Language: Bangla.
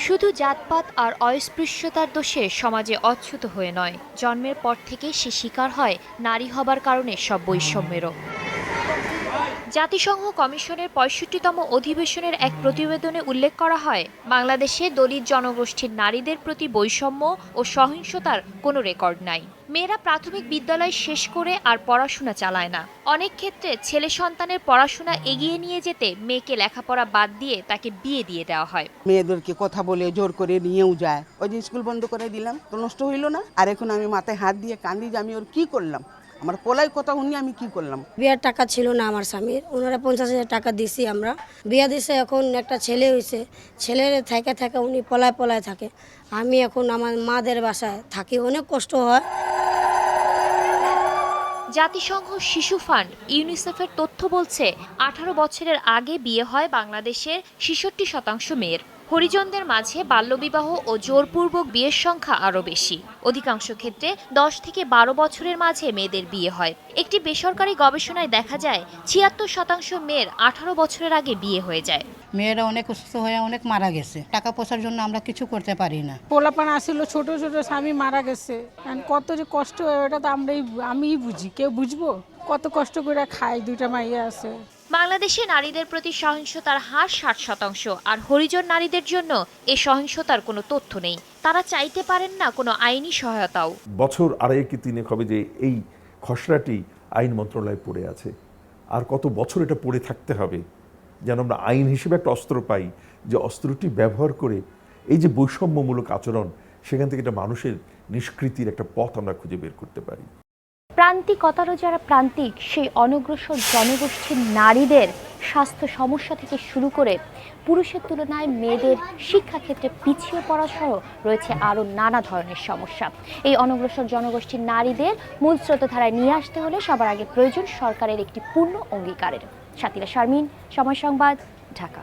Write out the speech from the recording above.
শুধু জাতপাত আর অস্পৃশ্যতার দোষে সমাজে অচ্ছুত হয়ে নয়। জন্মের পর থেকে সে শিকার হয় নারী হবার কারণে সব বৈষম্যেরও। জাতিসংঘ কমিশনের পঁয়ষট্টিতম অধিবেশনের এক প্রতিবেদনে উল্লেখ করা হয়, বাংলাদেশে দলিত জনগোষ্ঠীর নারীদের প্রতি বৈষম্য ও সহিংসতার কোনো রেকর্ড নাই। মেয়েরা প্রাথমিক বিদ্যালয় শেষ করে আর পড়াশোনা চালায় না। অনেক ক্ষেত্রে ছেলে সন্তানের পড়াশোনা এগিয়ে নিয়ে যেতে মেয়েকে লেখাপড়া বাদ দিয়ে তাকে বিয়ে দিয়ে দেওয়া হয়। মেয়েদেরকে কথা বলে জোর করে নিয়েও যায়। ওই যে স্কুল বন্ধ করে দিলাম, তো নষ্ট হইল না। আর এখন আমি মাথায় হাত দিয়ে কান্দি যে আমি ওর কি করলাম? আমার পোলাই কথা উনি আমি কি করলাম? বিয়ার টাকা ছিল না আমার স্বামীর। ওনারা পঞ্চাশ হাজার টাকা দিছি আমরা। বিয়া দিছে এখন একটা ছেলে হয়েছে ছেলের থেকে থেকে উনি পলায় পলায় থাকে। আমি এখন আমার মাদের বাসায় থাকি। অনেক কষ্ট হয়। জাতিসংঘ শিশু ফান্ড ইউনিসেফের তথ্য বলছে আঠারো বছরের আগে বিয়ে হয় বাংলাদেশের ছেষট্টি শতাংশ মেয়ের। হরিজনদের মাঝে বাল্যবিবাহ ও জোরপূর্বক বিয়ের সংখ্যা আরও বেশি। অধিকাংশ ক্ষেত্রে দশ থেকে বারো বছরের মাঝে মেয়েদের বিয়ে হয়। একটি বেসরকারি গবেষণায় দেখা যায় ছিয়াত্তর শতাংশ মেয়ের আঠারো বছরের আগে বিয়ে হয়ে যায়। মেয়েরা অনেক অসুস্থ হয়ে অনেক মারা গেছে। টাকা পয়সার জন্য আমরা কিছু করতে পারি না। পোলাপান আসিল ছোট ছোট স্বামী মারা গেছে। কত যে কষ্ট হয় ওটা তো আমরাই আমিই বুঝি। কেউ বুঝব? কত কষ্ট করে খায় দুইটা মাইয়া আছে। বাংলাদেশে নারীদের প্রতি সহিংসতার হার ষাট শতাংশ, আর হরিজন নারীদের জন্য এ সহিংসতার কোনো তথ্য নেই। তারা চাইতে পারেন না কোনো আইনি সহায়তাও। বছর আড়াই কি তিনেক হবে যে এই খসড়াটি আইন মন্ত্রণালয়ে পড়ে আছে। আর কত বছর এটা পড়ে থাকতে হবে? যেন আমরা আইন হিসেবে একটা অস্ত্র পাই, যে অস্ত্রটি ব্যবহার করে এই যে বৈষম্যমূলক আচরণ, সেখান থেকে একটা মানুষের নিষ্কৃতির একটা পথ আমরা খুঁজে বের করতে পারি। প্রান্তিকতারও যারা প্রান্তিক, সেই অনগ্রসর জনগোষ্ঠীর নারীদের স্বাস্থ্য সমস্যা থেকে শুরু করে পুরুষের তুলনায় মেয়েদের শিক্ষাক্ষেত্রে পিছিয়ে পড়া সহ রয়েছে আরও নানা ধরনের সমস্যা। এই অনগ্রসর জনগোষ্ঠীর নারীদের মূল স্রোতধারায় নিয়ে আসতে হলে সবার আগে প্রয়োজন সরকারের একটি পূর্ণ অঙ্গীকারের। সাতিরা শারমিন, সময় সংবাদ, ঢাকা।